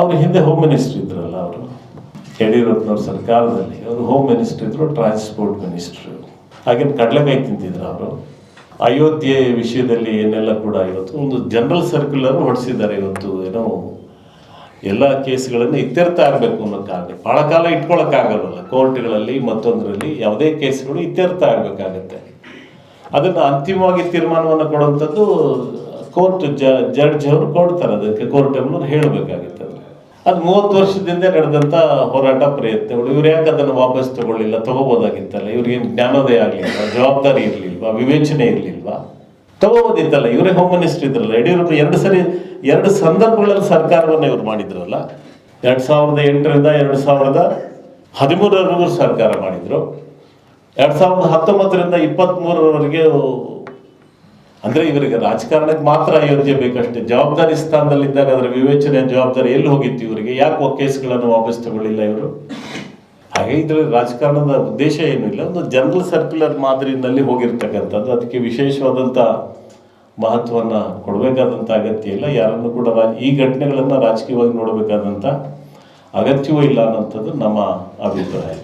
ಅವ್ರು ಹಿಂದೆ home minister ಇದ್ರಲ್ಲ ಅವರು. ಯಡಿಯೂರಪ್ಪನವ್ರ ಸರ್ಕಾರದಲ್ಲಿ ಅವರು ಹೋಮ್ ಮಿನಿಸ್ಟರ್ ಇದ್ರು ಟ್ರಾನ್ಸ್ಪೋರ್ಟ್ ಮಿನಿಸ್ಟ್ರು ಹಾಗೇನು ಕಡಲೆಕಾಯಿ ತಿಂತಿದ್ರು ಅವರು. ಅಯೋಧ್ಯೆ ವಿಷಯದಲ್ಲಿ ಏನೆಲ್ಲ ಕೂಡ ಇವತ್ತು ಒಂದು ಜನರಲ್ ಸರ್ಕ್ಯುಲರ್ ಹೊಡಿಸಿದ್ದಾರೆ ಇವತ್ತು, ಏನೋ ಎಲ್ಲ ಕೇಸ್ಗಳನ್ನು ಇತ್ಯರ್ಥ ಆಗಬೇಕು ಅನ್ನೋ ಕಾರಣ. ಭಾಳ ಕಾಲ ಇಟ್ಕೊಳಕ್ಕಾಗಲ್ಲ ಕೋರ್ಟ್ಗಳಲ್ಲಿ ಮತ್ತೊಂದರಲ್ಲಿ ಯಾವುದೇ ಕೇಸ್ಗಳು ಇತ್ಯರ್ಥ ಆಗಬೇಕಾಗತ್ತೆ. ಅದನ್ನು ಅಂತಿಮವಾಗಿ ತೀರ್ಮಾನವನ್ನು ಕೊಡುವಂಥದ್ದು, ಕೋರ್ಟ್ ಜಡ್ಜ್ ಅವರು ಕೊಡ್ತಾರೆ. ಅದಕ್ಕೆ ಕೋರ್ಟ್ ಅವರು ಹೇಳಬೇಕಾಗುತ್ತೆ. ಅದು ಮೂವತ್ತು ವರ್ಷದಿಂದ ನಡೆದಂಥ ಹೋರಾಟ ಪ್ರಯತ್ನಗಳು. ಇವ್ರು ಯಾಕೆ ಅದನ್ನು ವಾಪಸ್ ತಗೊಳ್ಳಿಲ್ಲ? ತಗೋಬೋದಾಗಿತ್ತಲ್ಲ. ಇವ್ರಿಗೆ ಜ್ಞಾನೋದಯ ಆಗಲಿಲ್ವಾ? ಜವಾಬ್ದಾರಿ ಇರಲಿಲ್ವಾ? ವಿವೇಚನೆ ಇರಲಿಲ್ವಾ? ತಗೋಬೋದಿತ್ತಲ್ಲ. ಇವರೇ ಹೋಮ್ ಮಿನಿಸ್ಟರ್ ಇದ್ರಲ್ಲ. ಯಡಿಯೂರಪ್ಪ ಎರಡು ಸರಿ, ಎರಡು ಸಂದರ್ಭಗಳಲ್ಲಿ ಸರ್ಕಾರವನ್ನು ಇವ್ರು ಮಾಡಿದ್ರಲ್ಲ. ಎರಡು ಸಾವಿರದ ಎಂಟರಿಂದ ಎರಡು ಸಾವಿರದ ಹದಿಮೂರರವರೆಗೂ ಸರ್ಕಾರ ಮಾಡಿದರು. ಎರಡು ಸಾವಿರದ ಹತ್ತೊಂಬತ್ತರಿಂದ ಇಪ್ಪತ್ತ್ಮೂರರವರೆಗೆ ಅಂದರೆ ಇವರಿಗೆ ರಾಜಕಾರಣಕ್ಕೆ ಮಾತ್ರ ಅಯೋಧ್ಯೆ ಬೇಕಷ್ಟೇ. ಜವಾಬ್ದಾರಿ ಸ್ಥಾನದಲ್ಲಿದ್ದಾಗ ಅದರ ವಿವೇಚನೆ ಜವಾಬ್ದಾರಿ ಎಲ್ಲಿ ಹೋಗಿತ್ತು ಇವರಿಗೆ? ಯಾಕೆ ಕೇಸ್ಗಳನ್ನು ವಾಪಸ್ ತಗೊಳ್ಳಿಲ್ಲ ಇವರು? ಹಾಗೆ ಇದರಲ್ಲಿ ರಾಜಕಾರಣದ ಉದ್ದೇಶ ಏನೂ ಇಲ್ಲ. ಒಂದು ಜನರಲ್ ಸರ್ಕ್ಯುಲರ್ ಮಾದರಿನಲ್ಲಿ ಹೋಗಿರ್ತಕ್ಕಂಥದ್ದು. ಅದಕ್ಕೆ ವಿಶೇಷವಾದಂಥ ಮಹತ್ವವನ್ನು ಕೊಡಬೇಕಾದಂಥ ಅಗತ್ಯ ಇಲ್ಲ. ಯಾರನ್ನು ಕೂಡ ಈ ಘಟನೆಗಳನ್ನು ರಾಜಕೀಯವಾಗಿ ನೋಡಬೇಕಾದಂಥ ಅಗತ್ಯವೂ ಇಲ್ಲ ಅನ್ನೋಂಥದ್ದು ನಮ್ಮ ಅಭಿಪ್ರಾಯ.